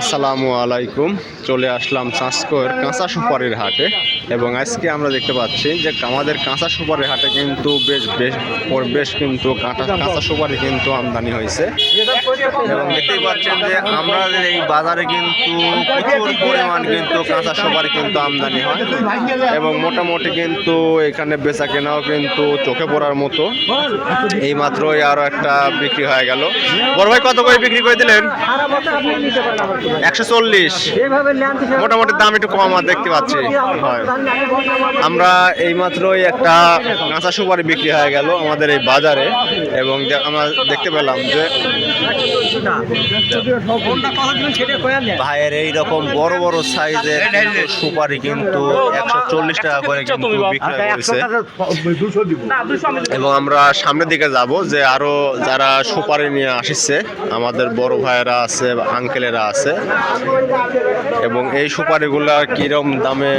আসসালামু আলাইকুম। চলে আসলাম চাঁচকর কাঁচা সুপারির হাটে এবং আজকে আমরা দেখতে পাচ্ছি যে আমাদের কাঁচা সুপারির হাটে কিন্তু বেশ বেশ বেশ কিন্তু কাঁটা, কাঁচা সুপারি কিন্তু আমদানি হয়েছে। এবং দেখতেই পাচ্ছেন যে আমাদের এই বাজারে কিন্তু প্রচুর পরিমাণ কিন্তু কাঁচা সুপারি কিন্তু আমদানি হয় এবং মোটামুটি কিন্তু এখানে বেচা কেনাও কিন্তু চোখে পড়ার মতো। এই মাত্রই আরও একটা বিক্রি হয়ে গেল। বড় ভাই, কত করে বিক্রি করে দিলেন? একশো চল্লিশ। মোটামুটি দাম একটু কম আর দেখতে পাচ্ছি। হয়। আমরা এইমাত্রই একটা কাঁচা সুপারি বিক্রি হয়ে গেল আমাদের এই বাজারে এবং আমরা দেখতে পেলাম যে ভাইয়ের এই রকম বড় বড় সাইজের কিন্তু সুপারি কিন্তু একশো চল্লিশ টাকা করে কিন্তু বিক্রয় করেছে। এবং আমরা সামনের দিকে যাব যে আরও যারা সুপারি নিয়ে আসছে আমাদের বড় ভাইয়েরা আছে আঙ্কেলেরা আছে এবং এই সুপারিগুলা কিরম দামে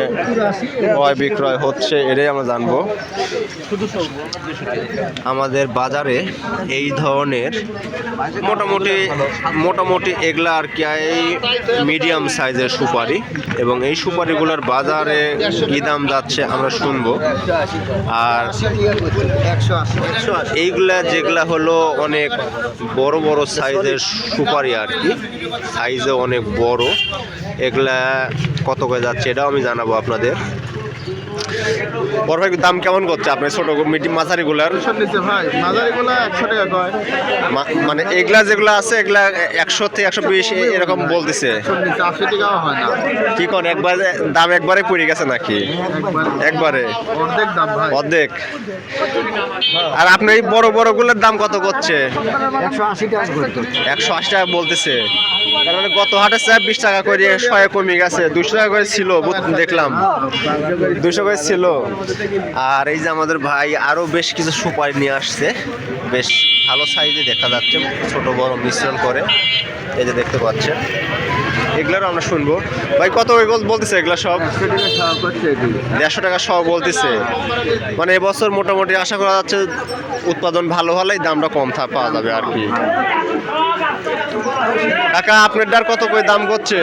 ক্রয় বিক্রয় হচ্ছে এটাই আমরা জানব। আমাদের বাজারে এই ধরনের মোটামুটি মোটামুটি এগুলা আর কি মিডিয়াম সাইজের সুপারি। এবং এই সুপারিগুলোর বাজারে কি দাম যাচ্ছে আমরা শুনব। আর এইগুলা যেগুলা হলো অনেক বড় বড় সাইজের সুপারি আর কি, সাইজে অনেক বড়। এগুলা কত করে যাচ্ছে এটাও আমি জানাব আপনাদের। বড় ভাই দাম কেমন করছে আপনার ছোট মিডিয়াম মাঝারিগুলার? মানে এগুলা যেগুলো আছে এগুলা একশো থেকে একশো বিশ এরকম বলতেছে। কি কোন একবার দাম একবারে পড়ে গেছে নাকি? একবারে। অর্ধেক আর আপনার এই বড় বড়গুলোর দাম কত করছে? একশো আশি টাকা বলতেছে। তার মানে গত হাটে স্যার বিশ টাকা করে শয়ে কমে গেছে। দুশো টাকা করে ছিল দেখলাম। দুশো করে ছিল। আর এই যে আমাদের ভাই আরও বেশ কিছু সুপারি নিয়ে আসছে। বেশ ভালো সাইজে দেখা যাচ্ছে, ছোট, বড় মিশ্রণ করে। এই যে দেখতে পাচ্ছেন। এগুলারও আমরা শুনব। ভাই, কত বলতেছে এগুলো সব? দেড়শো টাকা সহ বলতেছে। মানে এবছর মোটামুটি আশা করা যাচ্ছে উৎপাদন ভালো হলেই দামটা কম পাওয়া যাবে আর কি। কাকা, আপনার ডার কত করে দাম করছে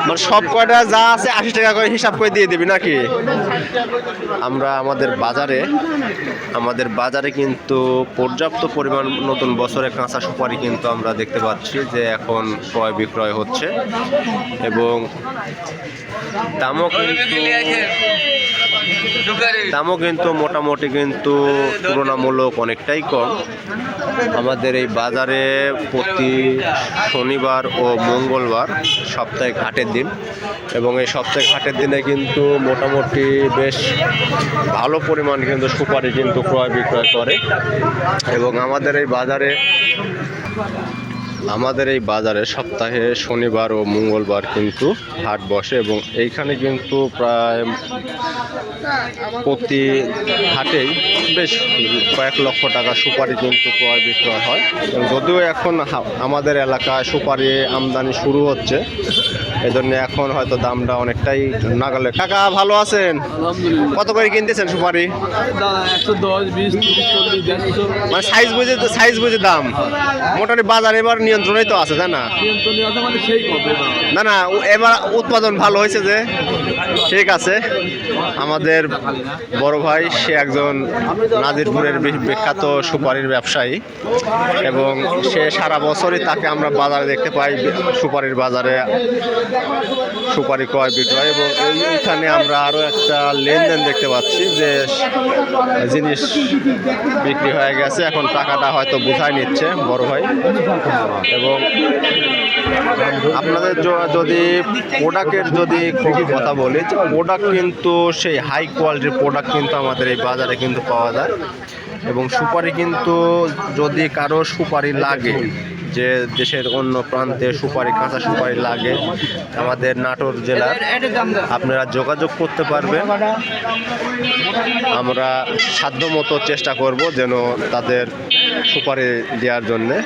মানে সব কয়টা যা আছে আশি টাকা করে হিসাব করে দিয়ে দিবি নাকি? আমরা আমাদের বাজারে আমাদের বাজারে কিন্তু পর্যাপ্ত পরিমাণ নতুন বছরে কাঁচা সুপারি কিন্তু আমরা দেখতে পাচ্ছি যে এখন ক্রয় বিক্রয় হচ্ছে এবং দামও কিন্তু দামও কিন্তু মোটামুটি কিন্তু তুলনামূলক অনেকটাই কম। আমাদের এই বাজারে প্রতি শনিবার ও মঙ্গলবার সপ্তাহে ঘাটের দিন এবং এই সপ্তাহে ঘাটের দিনে কিন্তু মোটামুটি বেশ ভালো পরিমাণ কিন্তু সুপারি কিন্তু ক্রয় বিক্রয় করে এবং আমাদের এই বাজারে আমাদের এই বাজারে সপ্তাহে শনিবার ও মঙ্গলবার কিন্তু হাট বসে এবং এইখানে কিন্তু প্রায় প্রতি হাটেই বেশ কয়েক লক্ষ টাকা সুপারি কিন্তু ক্রয় বিক্রয় হয়। যদিও এখন আমাদের এলাকায় সুপারি আমদানি শুরু হচ্ছে এই জন্য এখন হয়তো দামটা অনেকটাই নাগালে কাকা ভালো আছেন? কত করে কিনতেছেন সুপারি? মানে সাইজ বুঝে সাইজ বুঝে দাম। মোটামুটি বাজার এবার নিয়ন্ত্রণেই তো আছে তাই না? নিয়ন্ত্রণে মানে না না এবার উৎপাদন ভালো হয়েছে যে। ঠিক আছে। আমাদের বড় ভাই সে একজন নাজিরপুরের বিখ্যাত সুপারির ব্যবসায়ী এবং সে সারা বছরই তাকে আমরা বাজারে দেখতে পাই সুপারির বাজারে সুপারি ক্রয় বিক্রয় এবং এই- এইখানে আমরা আরও একটা লেনদেন দেখতে পাচ্ছি যে জিনিস বিক্রি হয়ে গেছে। এখন টাকাটা হয়তো বুঝাই নিচ্ছে বড় ভাই। এবং আপনাদের যদি প্রোডাক্টের যদি কথা বলি প্রোডাক্ট কিন্তু সেই হাই কোয়ালিটির প্রোডাক্ট কিন্তু আমাদের এই বাজারে কিন্তু পাওয়া যায়। এবং সুপারি কিন্তু যদি কারও সুপারি লাগে, যে দেশের অন্য প্রান্তে সুপারি, কাঁচা সুপারি লাগে, আমাদের নাটোর জেলার, আপনারা যোগাযোগ করতে পারবেন। আমরা সাধ্যমতো চেষ্টা করব যেন তাদের সুপারি দেওয়ার জন্যে।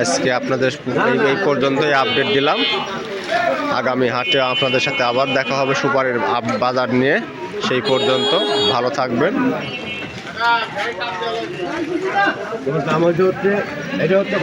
আজকে আপনাদের এই পর্যন্তই আপডেট দিলাম। আগামী হাটে আপনাদের সাথে আবার দেখা হবে সুপারের বাজার নিয়ে। সেই পর্যন্ত ভালো থাকবেন। এটা হচ্ছে